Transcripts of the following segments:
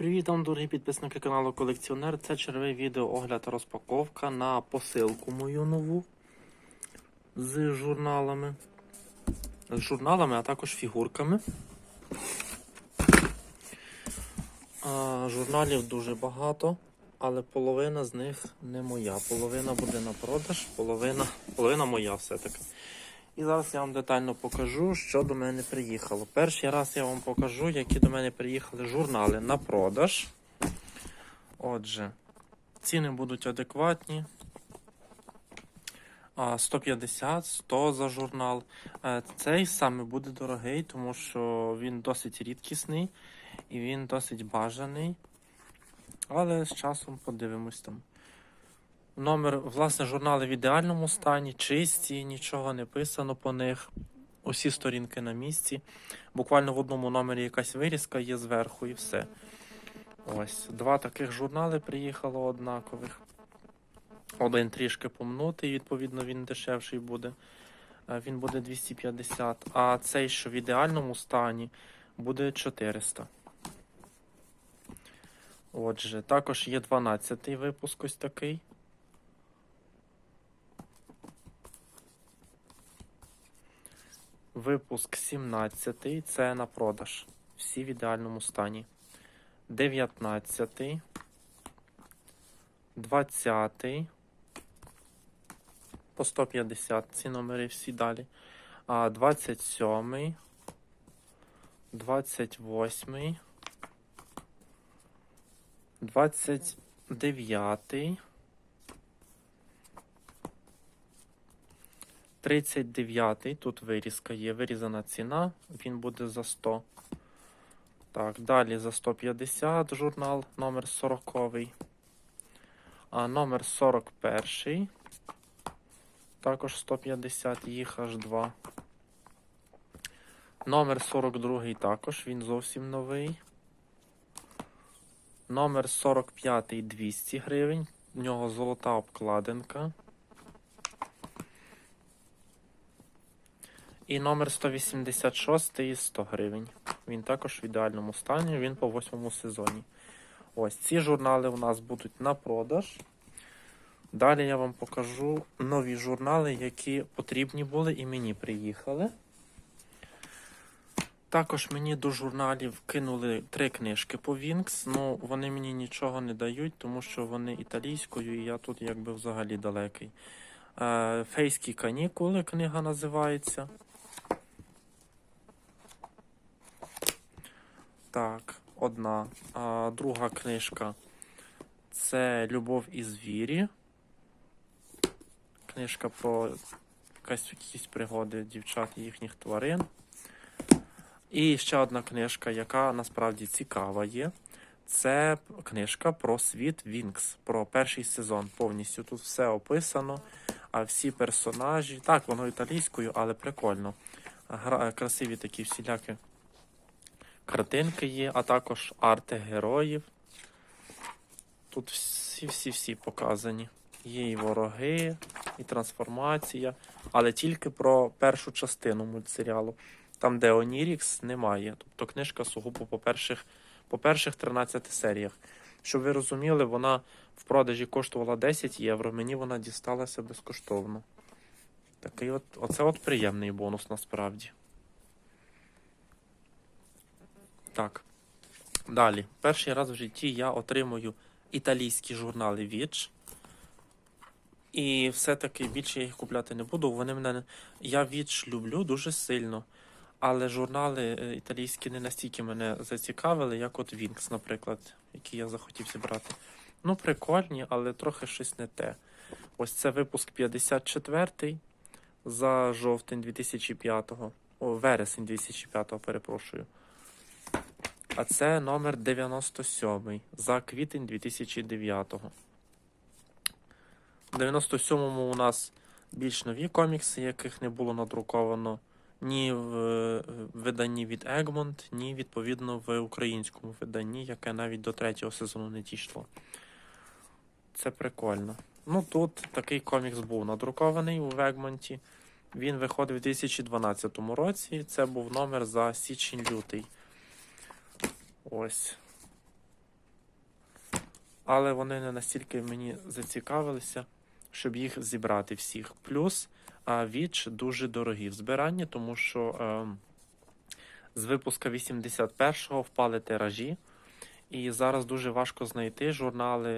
Привіт вам, дорогі підписники каналу Колекціонер. Це черговий відео огляд розпаковка на посилку мою нову з журналами. З журналами, а також фігурками. А, журналів дуже багато, але половина з них не моя. Половина буде на продаж, половина, половина моя все-таки. І зараз я вам детально покажу, що до мене приїхало. Перший раз я вам покажу, які до мене приїхали журнали на продаж. Отже, ціни будуть адекватні. 150, 100 за журнал. Е, Цей саме буде дорогий, тому що він досить рідкісний і він досить бажаний. Але з часом подивимось там. Номер, власне, журнали в ідеальному стані, чисті, нічого не писано по них. Усі сторінки на місці. Буквально в одному номері якась вирізка є зверху і все. Ось. Два таких журнали приїхало однакових. Один трішки помнутий, відповідно, він дешевший буде. Е, Він буде 250. А цей, що в ідеальному стані, буде 400. Отже, також є 12-й випуск ось такий. Випуск 17 це на продаж. Всі в ідеальному стані. 19, 20, по 150 ці номери всі далі. А 27, 28, 29. 39-й, тут вирізка є, вирізана ціна, він буде за 100. Так, далі за 150 журнал номер 40. А номер 41. Також 150, їх аж 2. Номер 42 також, він зовсім новий. Номер 45 200 гривень. В нього золота обкладинка. І номер 186 із 100 гривень. Він також в ідеальному стані, він по восьмому сезоні. Ось ці журнали у нас будуть на продаж. Далі я вам покажу нові журнали, які потрібні були і мені приїхали. Також мені до журналів кинули три книжки по Вінкс. Ну, вони мені нічого не дають, тому що вони італійською, і я тут якби взагалі далекий. Е, Фейські канікули книга називається. Так, одна. А друга книжка це Любов і звірі. Книжка про якісь пригоди дівчат і їхніх тварин. І ще одна книжка, яка насправді цікава є. Це книжка про світ Вінкс, про перший сезон. Повністю тут все описано. А всі персонажі. Так, воно італійською, але прикольно. Гра, красиві такі всілякі картинки є, а також арти героїв. Тут всі-всі-всі показані. Є і вороги, і трансформація, але тільки про першу частину мультсеріалу. Там, де Онірікс, немає. Тобто книжка сугубо по перших, по перших 13 серіях. Щоб ви розуміли, вона в продажі коштувала 10 євро, мені вона дісталася безкоштовно. Такий от, оце от приємний бонус насправді. Так. Далі. Перший раз в житті я отримую італійські журнали Віч. І все-таки більше я їх купляти не буду. Вони мене. Я Віч люблю дуже сильно. Але журнали е, італійські не настільки мене зацікавили, як от Вінкс, наприклад, який я захотів зібрати. Ну, прикольні, але трохи щось не те. Ось це випуск 54 за жовтень 2005-го. О, вересень 2005-го, перепрошую. А це номер 97 за квітень 2009-го. В 97-му у нас більш нові комікси, яких не було надруковано ні в е, виданні від Egmont, ні відповідно в українському виданні, яке навіть до третього сезону не дійшло. Це прикольно. Ну тут такий комікс був надрукований у Вегмонті. Він виходив у 2012 році. Це був номер за січень-лютий. Ось. але вони не настільки мені зацікавилися, щоб їх зібрати всіх. Плюс а, Віч дуже дорогі в збиранні, тому що ем, з випуска 81-го впали тиражі. І зараз дуже важко знайти журнали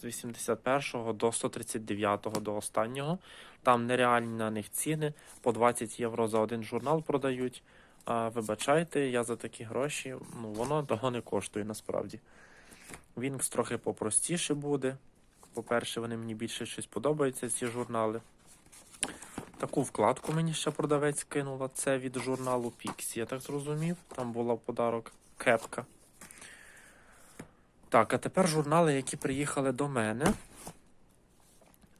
з 81-го до 139-го до останнього. Там нереальні на них ціни. По 20 євро за один журнал продають. А, вибачайте, я за такі гроші, ну воно того не коштує насправді. Вінкс трохи попростіше буде. По-перше, вони мені більше щось подобаються, ці журнали. Таку вкладку мені ще продавець кинула. Це від журналу Pixie, я так зрозумів. Там була в подарок кепка. Так, а тепер журнали, які приїхали до мене.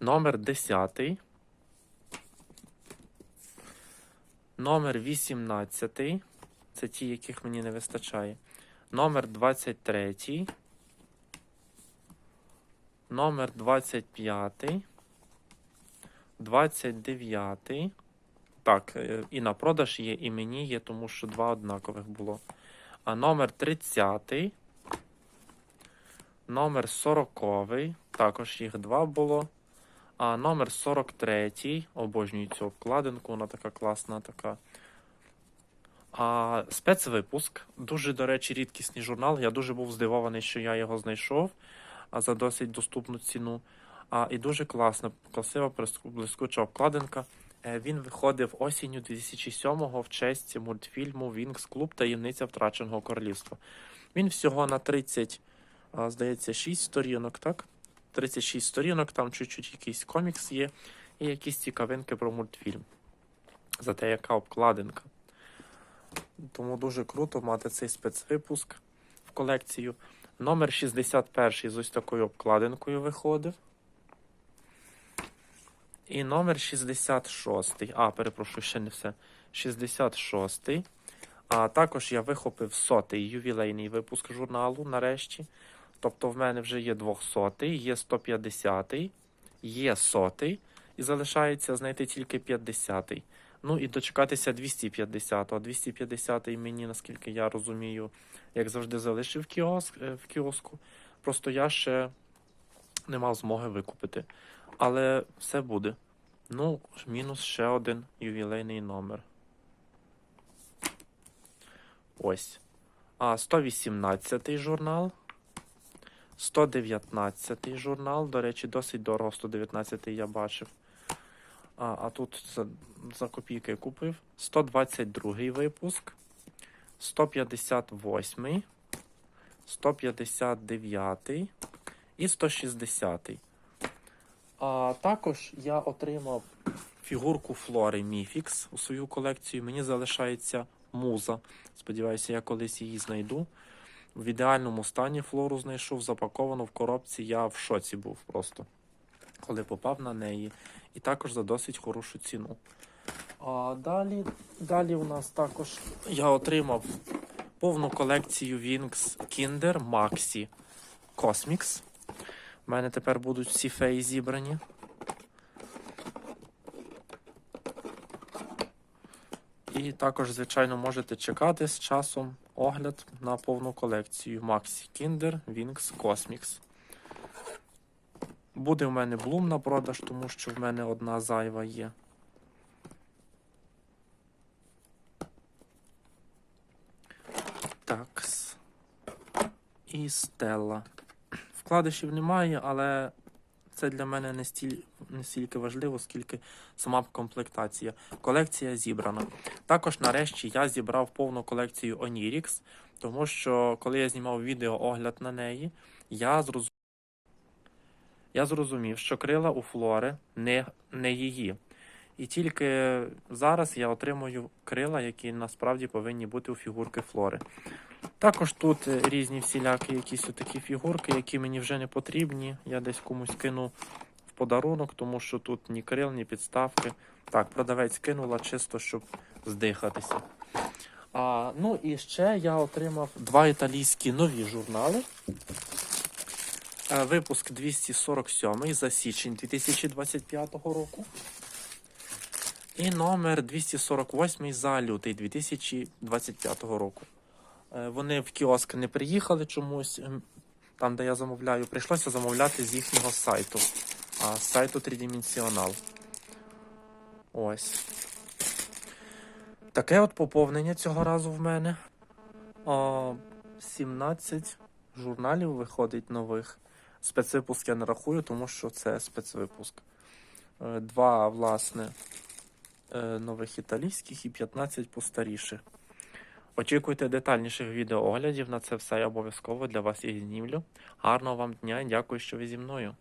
Номер 10. Номер 18. Це ті, яких мені не вистачає. Номер 23. Номер 25. 29. Так, е, і на продаж є, і мені є, тому що два однакових було. А номер 30. Номер 40. Також їх два було. А номер 43. Обожнюю цю обкладинку, вона така класна, така. А спецвипуск. Дуже, до речі, рідкісний журнал. Я дуже був здивований, що я його знайшов за досить доступну ціну. А, і дуже класна, красива, блискуча обкладинка. Е, Він виходив осінню 2007-го в честь мультфільму Вінкс Клуб Таємниця втраченого королівства. Він всього на 30, здається, 6 сторінок, так? 36 сторінок, там чуть-чуть якийсь комікс є, і якісь цікавинки про мультфільм. За те, яка обкладинка. Тому дуже круто мати цей спецвипуск в колекцію. Номер 61 з ось такою обкладинкою виходив. І номер 66. А, перепрошую, ще не все. 66. А також я вихопив сотий ювілейний випуск журналу нарешті. Тобто в мене вже є 200, є 150, є 100, і залишається знайти тільки 50. Ну і дочекатися 250. А 250 мені, наскільки я розумію, як завжди залишив кіоск, е, в кіоску. Просто я ще не мав змоги викупити. Але все буде. Ну, мінус ще один ювілейний номер. Ось. А 118 журнал. 119 журнал. До речі, досить дорого 119 я бачив. А, а тут за, за копійки купив. 122 випуск. 158, 159 і 160. А також я отримав фігурку Флори Міфікс у свою колекцію. Мені залишається муза. Сподіваюся, я колись її знайду. В ідеальному стані флору знайшов, запаковано в коробці. Я в шоці був просто, коли попав на неї. І також за досить хорошу ціну. А далі, далі у нас також я отримав повну колекцію Wings Kinder Maxi Cosmix. У мене тепер будуть всі феї зібрані. І також, звичайно, можете чекати з часом огляд на повну колекцію Maxi Kinder Wings Cosmix. Буде в мене блум на продаж, тому що в мене одна зайва є. Такс. І Стелла. Вкладишів немає, але це для мене не, стіль... не стільки важливо, скільки сама комплектація. Колекція зібрана. Також нарешті я зібрав повну колекцію Onirix, тому що коли я знімав відео огляд на неї, я зрозумів, я зрозумів, що крила у Флори не, не її. І тільки зараз я отримую крила, які насправді повинні бути у фігурки Флори. Також тут е, різні всілякі якісь такі фігурки, які мені вже не потрібні. Я десь комусь кину подарунок, тому що тут ні крил, ні підставки. Так, продавець кинула чисто, щоб здихатися. А, ну і ще я отримав два італійські нові журнали. Е, Випуск 247 за січень 2025 року. І номер 248 за лютий 2025 року. Е, Вони в кіоск не приїхали чомусь. Ем, там, де я замовляю, прийшлося замовляти з їхнього сайту. А сайту тридименціонал. Ось. Таке от поповнення цього разу в мене. О, 17 журналів виходить нових. Спецвипуск я не рахую, тому що це спецвипуск. Е, Два, власне, е, нових італійських і 15 постаріших. Очікуйте детальніших відеооглядів на це все. Я обов'язково для вас їх знімлю. Гарного вам дня і дякую, що ви зі мною.